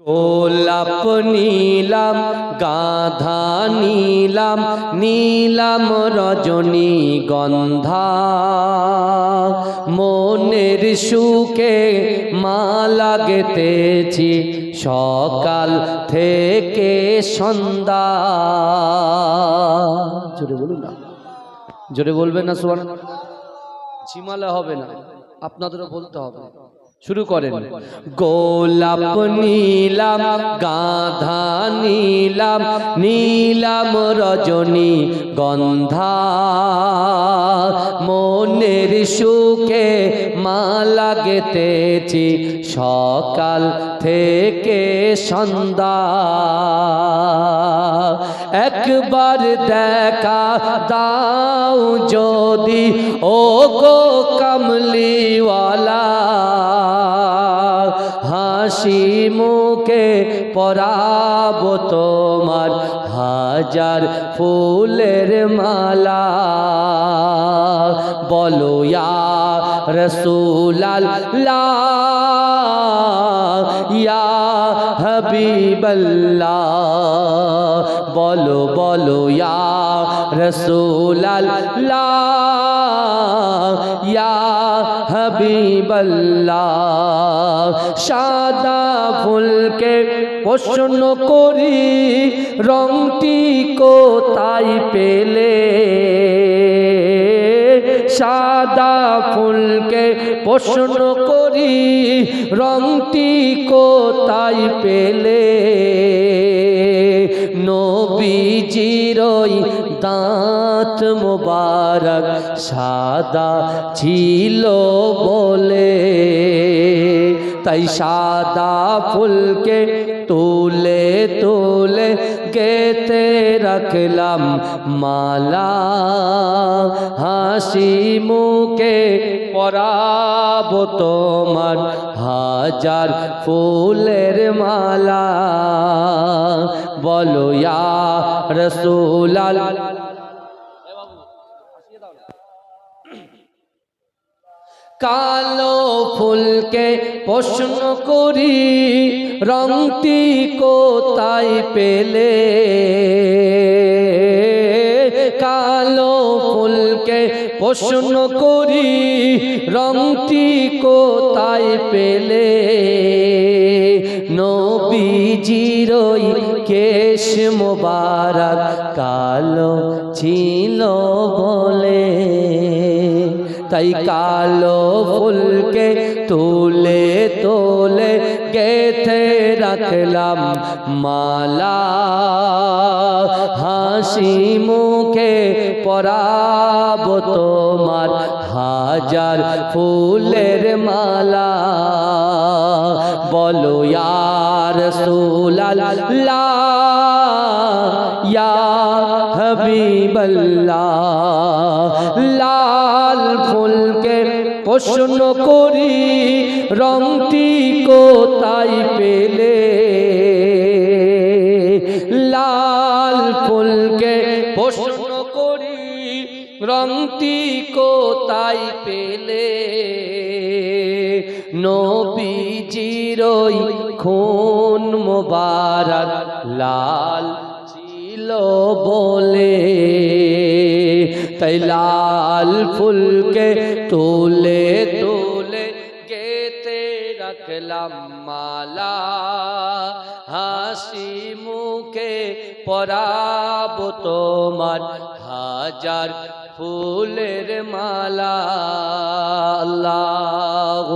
গোলাপ নীলাম, গাধা নীলাম নীলাম রজনী গন্ধা। মনের সুখে মালা গেতেছি সকাল থেকে সন্ধ্যা। জোরে বলুন না। জোরে বলবেন না সুবান ঝিমালে হবে না। আপনাদেরও বলতে হবে। শুরু করেন। গোলাপ নীলাম, গাধা নীলাম নীলাম রজনী গন্ধা। মনের সুখে মালা গেতেছি সকাল থেকে সন্ধ্যা। একবার দেখা দাও যদি ও গো কমলিওয়ালা হাসি মুখে পরাব তোমার হাজার ফুলের মালা। বলো ইয়া রসুলাল্লাহ, ইয়া হাবিবাল্লাহ, বলো বলো, ইয়া রসুলাল্লাহ, ইয়া হাবিবাল্লাহ, সাদা ফুলকে প্রশ্ন করি, রংটি কোথায় পেলে? সাদা ফুলকে প্রশ্ন করি, রংটি কোথায় পেলে? নবীজিরই দাঁত মোবারক সাদা ছিল বলে। তাই সাদা ফুলকে তুলে তুলে গেতে রাখলাম মালা। হাসি মুখে পরাব তোমার হাজার ফুলের মালা। বলো রসুলাল কালো ফুলকে প্রশ্ন করি রংটি কোথায় পেলে? কালো ফুলকে প্রশ্ন করি রংটি কোথায় পেলে? নবীজিরই কেশ মোবারক কালো ছিল বলে। তাই কালো ফুলকে তুলে তোলে গেথে রাখলাম মালা। হাসি মুখে পরাব তোমার হাজার ফুলের মালা। বলো, ইয়ার ইয়া হাবিবাল্লাহ, লাল ফুলকে প্রশ্ন করি, রংটি কোথায় পেলে? লাল ফুলকে প্রশ্ন রংটি কোথায় পেলে? নবীজিরই খুন মোবারক লাল ছিল বলে। তাই লাল ফুলকে তুলে তুলে গেতে রাখলাম মালা। হাসি মুখে পরাব তোমার হাজার ফুলের মালা আল্লাহ